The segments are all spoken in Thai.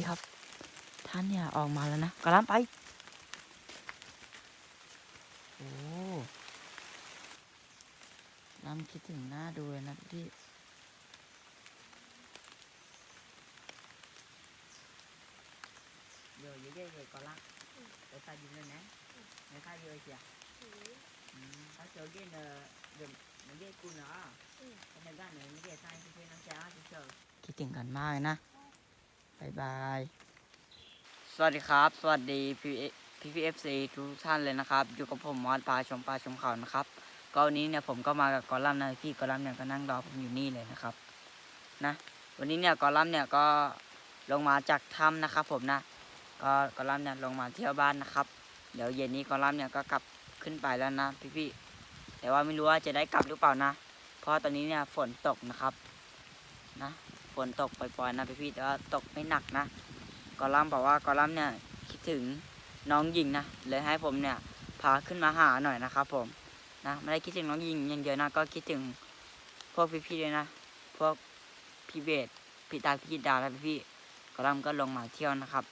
ี่ครับ ท่านเนี่ยออกมาแล้วนะกระลำไป โอ้ลำคิดถึงหน้าดูเลยนะพี่เยอะเยอะเลยอะก็ละแต่ตาอยู่เลยนะแต่ตาเยอะเสียถ้าเจอเย็นเงไมันเย็นกูเนาะแต่ในบ้านเนี่ยไม่ได้ใส่ที่เป็นน้ำชาที่เจอคิดถึงกันมากนะ บายบาย สวัสดีครับ สวัสดีพี่พี่พีเอฟซีทุกท่านเลยนะครับ อยู่กับผมมอสปลาชมปลาชมเขานะครับ ก็วันนี้เนี่ยผมก็มากับกอลัมน์นะพี่กอลัมน์เนี่ยก็นั่งรอผมอยู่นี่เลยนะครับ นะ วันนี้เนี่ยกอลัมน์เนี่ยก็ลงมาจากถ้ำนะครับ ผมนะ ก็กอลัมน์เนี่ยลงมาเที่ยวบ้านนะครับ เดี๋ยวเย็นนี้กอลัมน์เนี่ยก็กลับขึ้นไปแล้วนะพี่ๆแต่ว่าไม่รู้ว่าจะได้กลับหรือเปล่านะ เพราะตอนนี้เนี่ยฝนตกนะครับ นะ นตกปล่อยๆนะพี่ๆแต่ว่าตกไม่หนักนะกอลัมน์บอกว่ากอลัมน์เนี่ยคิดถึงน้องหญิงนะเลยให้ผมเนี่ยพาขึ้นมาหาหน่อยนะครับ ผมนะไม่ได้คิดถึงน้องหญิงอย่างเดียวนะก็คิดถึงพวกพี่ๆด้วยนะพวกพี่เบสพี่ตาพี่ดาและพี่ๆกอลัมน์ก็ลงมาเที่ยวนะครับ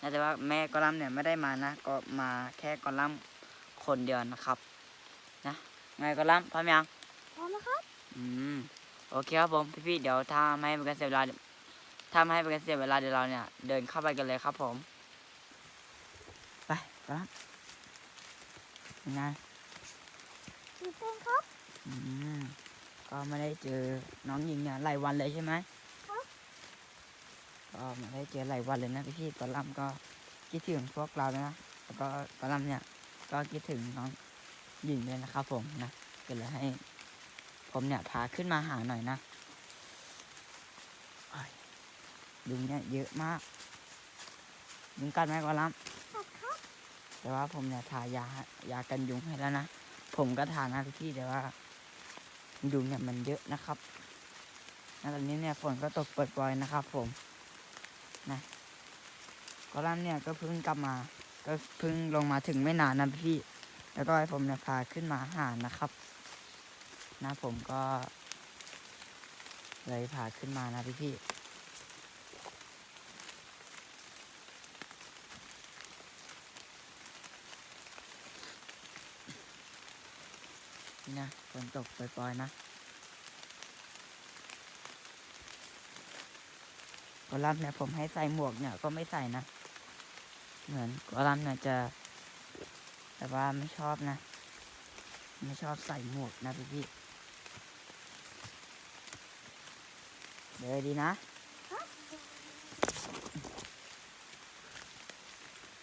นะแต่ว่าแม่กอลัมน์เนี่ยไม่ได้มานะ ก็มาแค่กอลัมน์คนเดียวนะครับ นะไงกอลัมน์พร้อมยังพร้อมแล้วครับอืม โอเคครับผมพี่ๆเดี๋ยวถ้าไม่ให้เป็นการเสียเวลาถ้าไม่ให้เป็นการเสียเวลาเดี๋ยวเราเนี่ย เดินเข้าไปกันเลยครับผม ไปกอลัมน์ยังไงตื่นเต้นครับ อืมก็ไม่ได้เจอน้องหญิงเนี่ยหลายวันเลยใช่ไหมครับก็ไม่ได้เจอหลายวันเลยนะพี่ๆกอลัมน์ก็คิดถึงพวกเราเลยนะแล้วก็กอลัมน์เนี่ย ก็คิดถึงน้องหญิงเลยนะครับผมนะก็เลยให้ ผมเนี่ยพาขึ้นมาหาหน่อยนะอ้ายยุงเนี่ยเยอะมาก ยุงกัดไหมกอลัมน์ขัดครับแต่ว่าผมเนี่ยทายายากันยุงให้แล้วนะ ผมก็ทานะพี่ๆแต่ว่า ยุงเนี่ยมันเยอะนะครับแล้วตอนนี้เนี่ยฝนก็ตกปล่อยๆนะครับ ผม นะกอลัมน์เนี่ยก็เพิ่งกลับมา ก็เพิ่งลงมาถึงไม่นานนะพี่ๆแล้วก็ให้ผมเนี่ยพาขึ้นมาหานะครับ นะผมก็ เลยพาขึ้นมานะพี่ๆนี่นะฝนตกปล่อยๆนะกอลัมน์เนี่ยผมให้ใส่หมวกเนี่ย ก็ไม่ใส่นะ เหมือนกอลัมน์เนี่ยจะ แต่ว่าไม่ชอบนะ ไม่ชอบใส่หมวกนะพี่พี่ เดี๋ยวดีนะ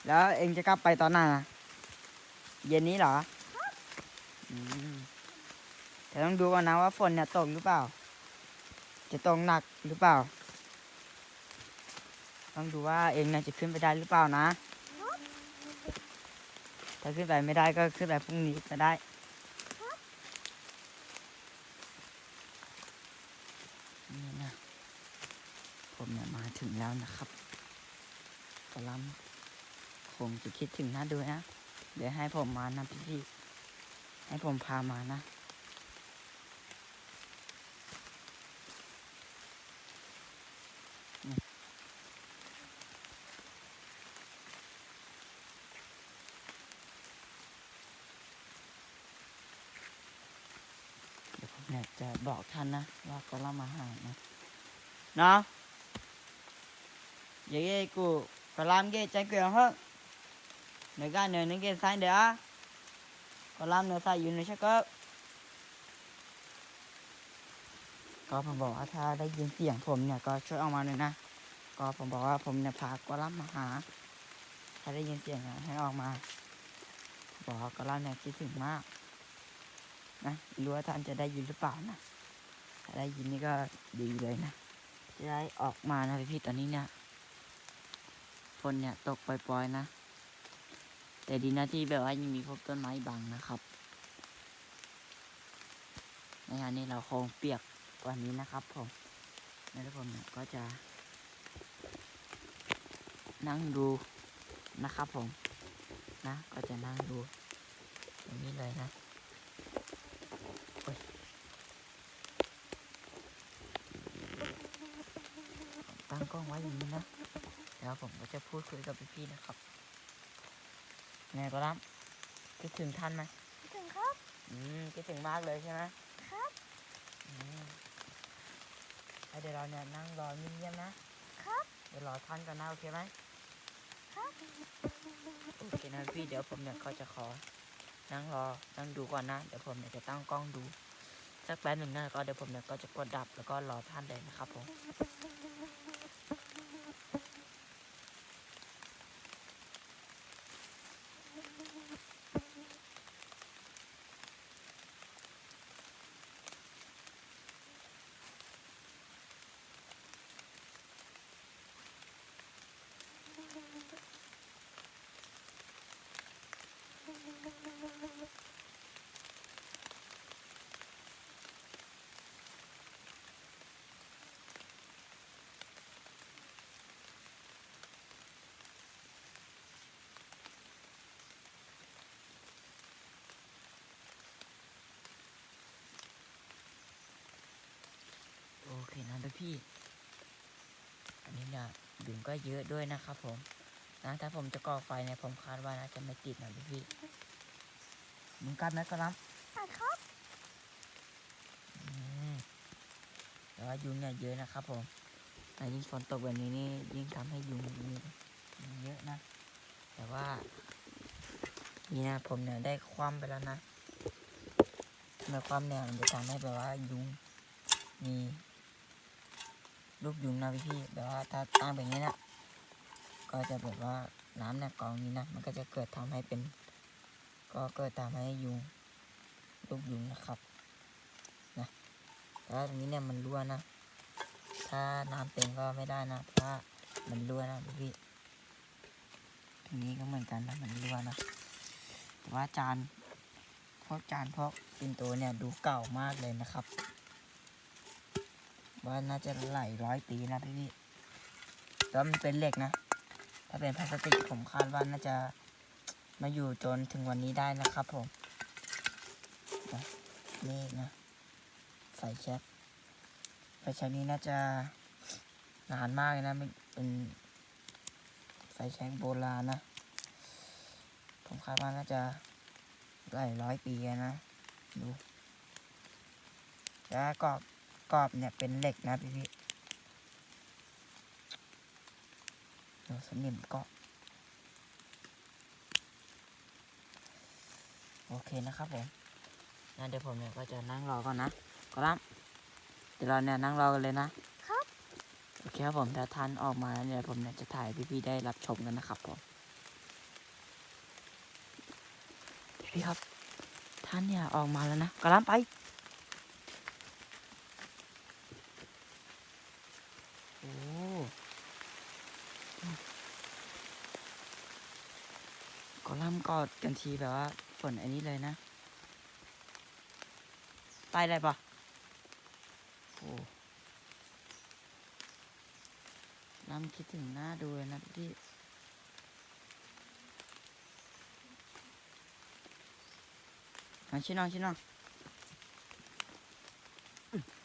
แล้วเองจะกลับไปตอนไหนนะเย็นนี้เหรออืมแต่ต้องดูก่อนนะว่าฝนเนี่ยตกหรือเปล่า จะตกหนักหรือเปล่า ต้องดูว่าเองเนี่ยจะขึ้นไปได้หรือเปล่านะ ถ้าขึ้นไปไม่ได้ก็ขึ้นไปพรุ่งนี้ก็ได้ นี่นะ ผมเนี่ยมาถึงแล้วนะครับกำลังค งจะคิดถึงนะดูนะ เดี๋ยวให้ผมมานะพี่ๆให้ผมพามานะ เดี๋ยวผมเนี่ยจะบอกท่านนะ ว่าก็เล่ามาหานะเนาะอย่าเย่กูก็ลามเย่ใจเกลียวเหอะเนื้อกันเนื้อนึงเย่ใส่เดี๋ยว có làm nữa tại ยืนชักก็ก็ผมบอกว่าถ้าได้ยินเสียงผมเนี่ยก็ช่วยออกมาหน่อยนะ ก็ผมบอกว่าผมเนี่ยพากอลัมน์มาหา ถ้าได้ยินเสียงอะให้ออกมา บอกกอลัมน์เนี่ยคิดถึงมาก นะรู้ว่าท่านจะได้ยินหรือเปล่านะ ถ้าได้ยินนี่ก็ดีเลยนะ จะได้ออกมานะพี่ๆตอนนี้เนี่ย ฝนเนี่ยตกปล่อยๆนะ แต่ดีนะที่แบบว่ายังมีพวกต้นไม้บังนะครับในงานนี้เราคงเปียกกว่านี้นะครับ ผมแล้วผมเนี่ยก็จะนั่งดูนะครับผมนะ ก็จะนั่งดูอย่างนี้เลยนะตั้งกล้องไว้อย่างนี้นะ แล้วผมก็จะพูดคุยกับพี่ๆนะครับ ไงก็รับคิดถึงท่านไหมคิดถึงครับ อืมคิดถึงมากเลยใช่ไหมครับอืมแล้วเดี๋ยวเราเนี่ยนั่งรอเงียบๆนะ ครับ เดี๋ยวรอท่านกันนะโอเคไหมครับโอเคนะพี่เดี๋ยวผมเนี่ยก็จะขอ นั่งรอ นั่งดูก่อนนะ เดี๋ยวผมเนี่ยจะตั้งกล้องดู สักแป๊บหนึ่งนะแล้วก็เดี๋ยวผมเนี่ยก็จะกดดับแล้วก็รอท่านเลยนะครับผม พี่ๆอันนี้เนี่ยยุงก็เยอะด้วยนะครับผม นะถ้าผมจะก่อไฟเนี่ยผมคาดว่าน่าจะไม่ติดนะพี่ๆยุงกัดไหมกระลำอะครับอืมแต่ว่ายุงเนี่ยเยอะนะครับผมแต่ยิ่งฝนตกแบบนี้นี่ยิ่งทำให้ยุงมีมีเยอะนะ แต่ว่า นี่นะผมเนี่ยได้คว่ำไปแล้วนะเมื่อคว่ำเนี่ยมันจะทำให้แบบว่ายุงมี ลูกยุงนะพี่พี่แบบว่าถ้าตั้งแบบนี้นะก็จะแบบว่าน้ำเนี่ยกองนี้นะมันก็จะเกิดทำให้เป็น ก็เกิดทำให้ยุงลูกยุงนะครับนะแต่ว่าตรงนี้เนี่ยมันรั่วนะ ถ้าน้ำเต็มก็ไม่ได้นะเพราะว่ามันรั่วนะพี่พี่ตรงนี้ก็เหมือนกันนะมันรั่วนะแต่ว่าจานพวกจานพวกปินโตเนี่ยดูเก่ามากเลยนะครับ ว่าน่าจะไหลร้อยปีนะพี่พี่แต่ว่ามันเป็นเหล็กนะ ถ้าเป็นพลาสติกผมคาดว่าน่าจะมาอยู่จนถึงวันนี้ได้นะครับผมนะนี่นะไฟแช็กไฟแช็กนี้น่าจะนานมากเลยนะไม่เป็นไฟแช็กโบราณนะ ผมคาดว่าน่าจะหลายร้อยปีนะ ดูแล้วกรอบ กรอบเนี่ยเป็นเหล็กนะพี่พี่ดูสนิมเก็โอเคนะครับผมงั้นเดี๋ยวผมเนี่ยก็จะนั่งรอก่อนนะก็รับเดี๋ยวเราเนี่ยนั่งรอกันเลยนะครับโอเคครับผมถ้าท่านออกมาแล้วเนี่ยผมเนี่ยจะถ่ายให้พี่ๆได้รับชมกันนะครับผมพี่ๆครับ ท่านเนี่ยออกมาแล้วนะกระลำไปโอ้ กอดกันทีแบบว่าฝนอันนี้เลยนะไปได้ปะโอ้น้ำคิดถึงหน้าดูเลยนะพี่มาชิน้องชิน้อง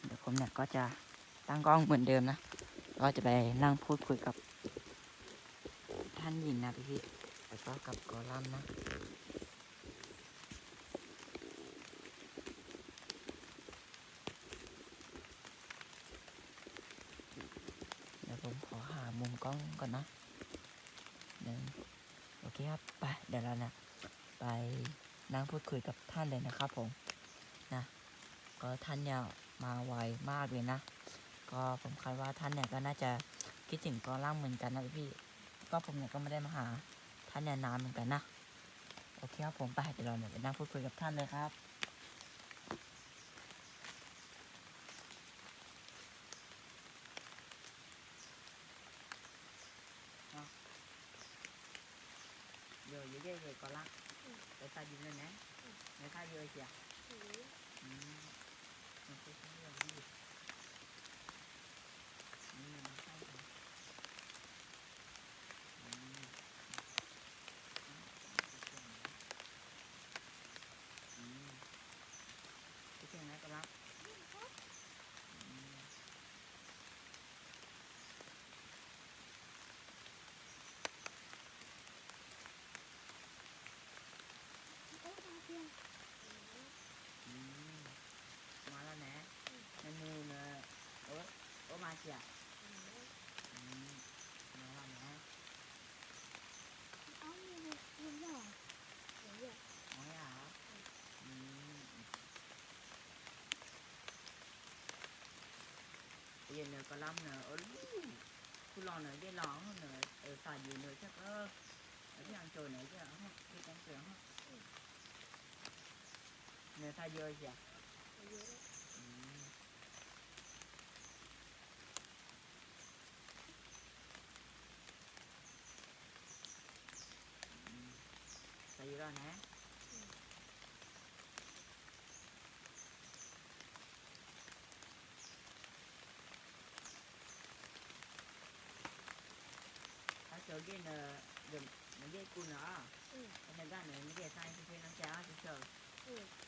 เดี๋ยวผมเนี่ยก็จะตั้งกล้องเหมือนเดิมนะ ก็จะไปนั่งพูดคุยกับท่านหญิงนะพี่พี่ แล้วก็กับกอลัมน์นะเดี๋ยวผมขอหามุมกล้องก่อนนะหนึ่งโอเคครับ ไป เดี๋ยวเราเนี่ยไปนั่งพูดคุยกับท่านเลยนะครับผม นะ ก็ท่านเนี่ยมาไวมากเลยนะ ก็ผมคาดว่าท่านเนี่ยก็น่าจะคิดถึงกอล่างเหมือนกันนะพี่ ก็ผมเนี่ยก็ไม่ได้มาหา คนี่นานเหมือนกันนะ โอเคครับผมไปเดี๋ยวเราเนี่ยไปนั่งพูดคุยกับท่านเลยครับเยอะเยอะเลยก่อนละไปตายืนเลยนะในท่ายืดเสียอืมมันเป็นเรื่องที่ Dạ. chị ạ? Nó làm hả? Ống như thế nào? Đấy ạ. Ống hả? Giờ nửa có lắm nửa ớn Cô lò nửa dây lò hơn nửa Ở xà gì nửa chắc ơ Ở cái ăn trời nửa chứ hả? Cái con trời hả? nè xà dơ chị ạ? Nửa dơ đấy nè 저기는 좀 이게 있구나. 응. 내가 이게 사이즈 되는 게 아주 좋아. 응.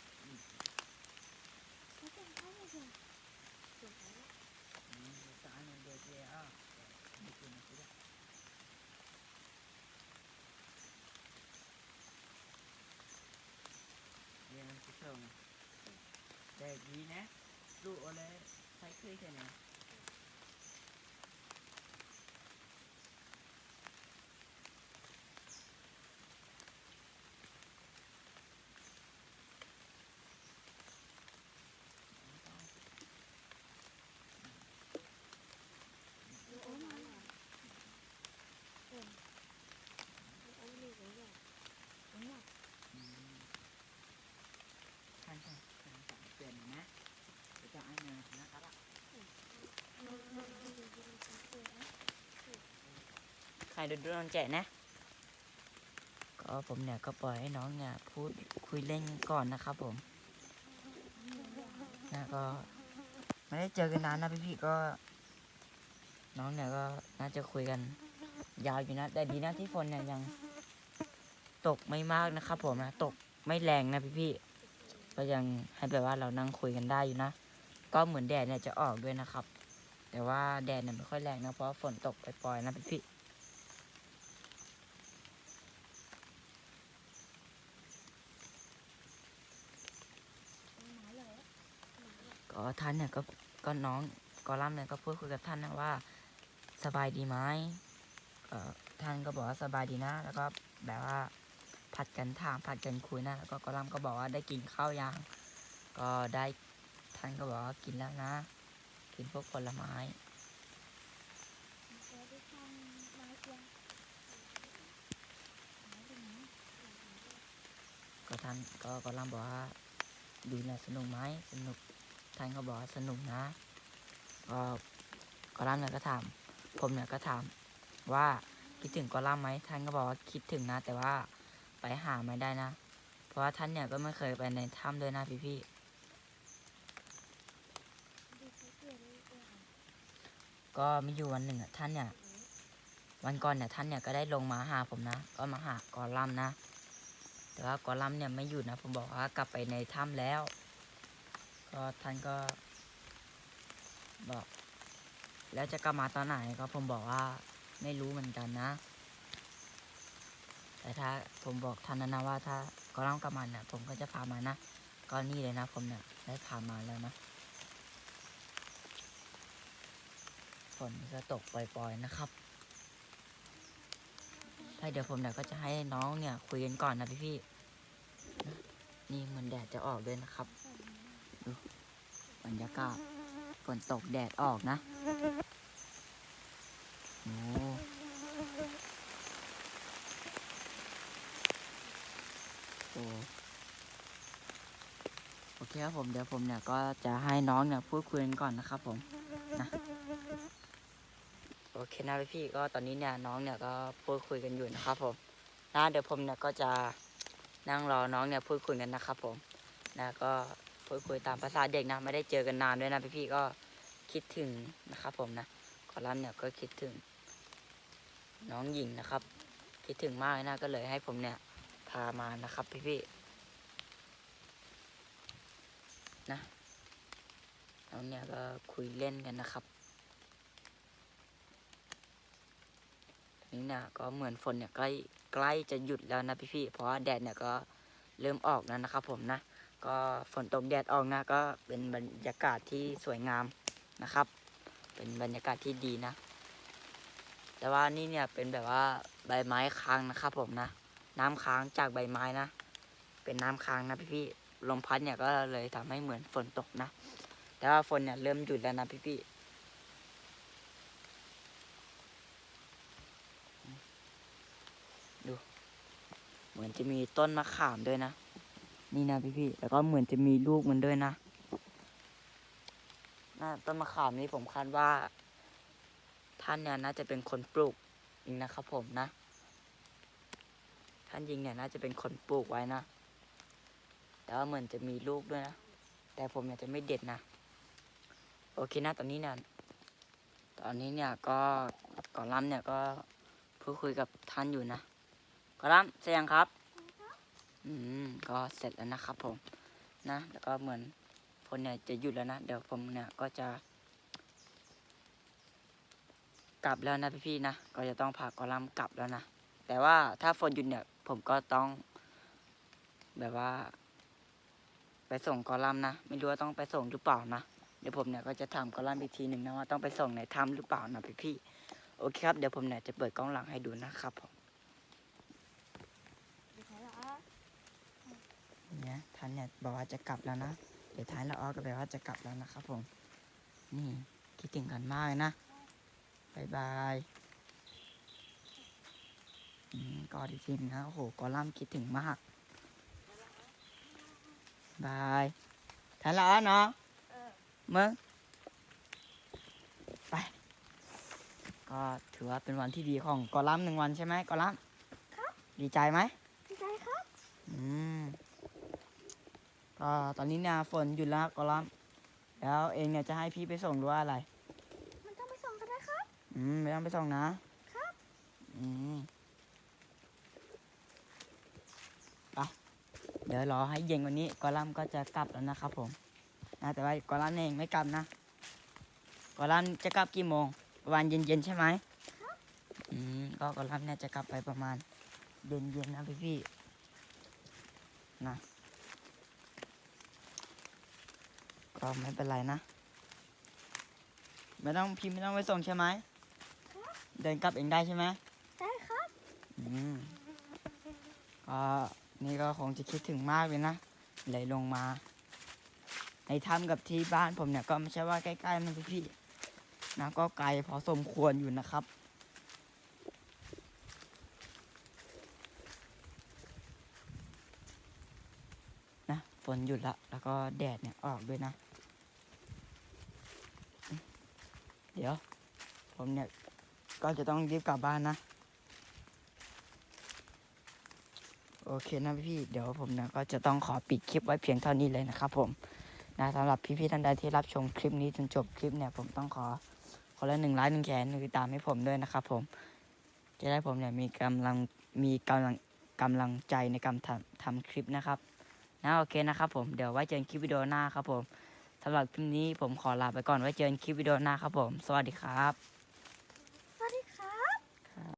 แต่ดีนะดูเอาเลยใช้เคยแค่ไหน ใครดูดูนองแจ๋นะ ก็ผมเนี่ยก็ปล่อยให้น้องเนี่ยพูดคุยเล่นก่อนนะครับผมนะก็ไม่ได้เจอกันนานนะพี่ๆก็ น้องเนี่ยก็น่าจะคุยกัน ยาวอยู่นะ แต่ดีนะที่ฝนเนี่ยยัง ตกไม่มากนะครับผมนะตกไม่แรงนะพี่ๆก็ยังให้แบบว่าเรานั่งคุยกันได้อยู่นะ ก็เหมือนแดดเนี่ยจะออกด้วยนะครับ แต่ว่าแดดเนี่ยไม่ค่อยแรงนะเพราะฝนตกปล่อยๆนะพี่ๆ หมาเลย ก็ท่านเนี่ยก็ก็น้องกอลัมเนี่ยก็พูดคุยกับท่านนะว่าสบายดีไหมเอ่อท่านก็บอกว่าสบายดีนะ แล้วก็แบบว่าผัดกันถามผัดกันคุยนะแล้วก็กอลัมก็บอกว่าได้กินข้าวยังก็ได้ท่านก็บอกว่ากินแล้วนะ กินพวกผลไม้ก็ท่านก็กอลัมบอกว่าดูเนี่ยสนุกไหมสนุก ท่านก็บอกสนุกนะ ก็กอลัมน์เนี่ยก็ถาม ผมเนี่ยก็ถามว่าคิดถึงกอลัมไหมท่านก็บอกว่าคิดถึงนะ แต่ว่าไปหาไม่ได้นะ เพราะว่าท่านเนี่ยก็ไม่เคยไปในถ้ำเลยนะพี่ดูเขาเปลี่ยนเลยเออๆก็มีอยู่วันหนึ่งอะท่านเนี่ย วันก่อนเนี่ยท่านเนี่ยก็ได้ลงมาหาผมนะ ก็มาหากอลัมนะ แต่ว่ากอลัมเนี่ยไม่อยู่นะ ผมบอกว่ากลับไปในถ้ำแล้ว ก็ท่านก็ บอก แล้วจะกลับมาตอนไหนก็ผมบอกว่าไม่รู้เหมือนกันนะ แต่ถ้าผมบอกท่านนะนะว่า ถ้ากอลัมน์กลับมาเนี่ยผมก็จะพามานะก็นี่เลยนะผมเนี่ยได้พามาแล้วนะฝนจะตกปล่อยๆนะครับถ้าเดี๋ยวผมเนี่ยก็จะให้น้องเนี่ยคุยกันก่อนนะพี่ๆนะนี่เหมันแดดจะออกด้วยนะครับ บรรยากาศฝนตกแดดออกนะโอ้โหโอเคครับผมเดี๋ยวผมเนี่ยก็จะให้น้องเนี่ยพูดคุยกันก่อนนะครับผมนะโอเคนะพี่ก็ตอนนี้เนี่ยน้องเนี่ยก็พูดคุยกันอยู่นะครับผมนะเดี๋ยวผมเนี่ยก็จะนั่งรอน้องเนี่ยพูดคุยกันนะครับผมนะก็ พูดคุยตามภาษาเด็กนะ ไม่ได้เจอกันนานด้วยนะพี่ๆก็คิดถึงนะครับผมนะคอลัมน์เนี่ยก็คิดถึง น้องหญิงนะครับ คิดถึงมากนะก็เลยให้ผมเนี่ยพามานะครับพี่ๆนะน้องเนี่ยก็คุยเล่นกันนะครับนี่เนี่ยก็เหมือนฝนเนี่ยใกล้ใกล้จะหยุดแล้วนะพี่ๆเพราะว่าแดดเนี่ยก็เริ่มออกแล้วนะครับผมนะ ก็ฝนตกแดดออกนะก็เป็นบรรยากาศที่สวยงามนะครับ เป็นบรรยากาศที่ดีนะ แต่ว่านี่เนี่ยเป็นแบบว่าใบไม้ค้างนะครับผมนะ น้ำค้างจากใบไม้นะ เป็นน้ำค้างนะพี่ๆลมพัดเนี่ยก็เลยทำให้เหมือนฝนตกนะ แต่ว่าฝนเนี่ยเริ่มหยุดแล้วนะพี่ๆดู เหมือนจะมีต้นมะขามด้วยนะ นี่นะพี่ๆแล้วก็เหมือนจะมีลูกมันด้วยนะนต้นมะขามนี้ผมคาดว่า ท่านเนี่ยน่าจะเป็นคนปลูกเองนะครับผมนะ ท่านยิงเนี่ยน่าจะเป็นคนปลูกไว้นะ แต่ว่าเหมือนจะมีลูกด้วยนะ แต่ผมเนี่ยจะไม่เด็ดนะ โอเคนะตอนนี้เนี่ย ตอนนี้เนี่ยก็ก่อนล่ำเนี่ยก็พูดคุยกับท่านอยู่นะก่อนล่ำเสร็จยังครับ อืมก็เสร็จแล้วนะครับผมนะ แล้วก็เหมือนฝนเนี่ยจะหยุดแล้วนะ เดี๋ยวผมเนี่ยก็จะ กลับแล้วนะพี่ๆนะ ก็จะต้องพากอลัมน์กลับแล้วนะ แต่ว่าถ้าฝนหยุดเนี่ย ผมก็ต้อง แบบว่า ไปส่งกอลัมน์นะ ไม่รู้ว่าต้องไปส่งหรือเปล่านะ เดี๋ยวผมเนี่ยก็จะถามกอลัมน์อีกทีหนึ่งนะว่าต้องไปส่งในถ้ำหรือเปล่านะพี่ๆ โอเคครับ เดี๋ยวผมเนี่ยจะเปิดกล้องหลังให้ดูนะครับผมใช่หรอ เนี่ยท่านเนี่ยบอกว่าจะกลับแล้วนะ เดี๋ยวท้ายละอ้อก็แปลว่าจะกลับแล้วนะครับผม นี่คิดถึงกันมากเลยนะบายบายอืมกอดอีกทีหนึงนะโอ้โหกอลัมน์คิดถึงมากบายท้ายละอ้อเนาะเออมึงไป ก็ถือว่าเป็นวันที่ดีของกอลัมน์หนึ่งวันใช่ไหมกอลัมน์ดีใจไหมดีใจครับ อืม ก็ตอนนี้เนี่ยฝนหยุดแล้วก็รับแล้วเองเนี่ยจะให้พี่ไปส่งหรือว่าอะไร มันต้องไปส่งกันนะครับ อืมไม่ต้องไปส่งนะ ครับ อืมไปเดี๋ยวรอให้เย็นกวันนี้กอลัมน์ก็จะกลับแล้วนะครับผมนะแต่ว่ากอลัมน์เองไม่กลับนะกอลัมน์จะกลับกี่โมงประมาณเย็นๆใช่ไหมอืมก็กอลัมน์เนี่ยจะกลับไปประมาณเย็นๆนะพี่ๆนะ ก็ไม่เป็นไรนะ ไม่ต้องพี่ไม่ต้องไปส่งใช่ไหมเดินกลับเองได้ใช่ไหมได้ครับอืมก็นี่ก็คงจะคิดถึงมากเลยนะเลยลงมา ในถ้ำกับที่บ้านผมเนี่ยก็ไม่ใช่ว่าใกล้ๆนะพี่พี่ๆนะก็ไกลพอสมควรอยู่นะครับนะฝนหยุดละแล้วก็แดดเนี่ยออกด้วยนะ เดี๋ยว ผมเนี่ย ก็จะต้องรีบกลับบ้านนะ โอเคนะพี่ เดี๋ยวผมเนี่ยก็จะต้องขอปิดคลิปไว้เพียงเท่านี้เลยนะครับผม นะสำหรับพี่ๆท่านใดที่รับชมคลิปนี้จนจบคลิปเนี่ยผมต้องขอคนละหนึ่งไลค์หนึ่งแขนหนึ่งติดตามให้ผมด้วยนะครับผม จะได้ผมเนี่ยมีกำลังมีกำลังกำลังใจในการทำทำคลิปนะครับนะโอเคนะครับผมเดี๋ยวไว้เจอกันคลิปวิดีโอหน้าครับผม สำหรับคลิปนี้ผมขอลาไปก่อนไว้เจอกันคลิปวิดีโอหน้าครับผม สวัสดีครับ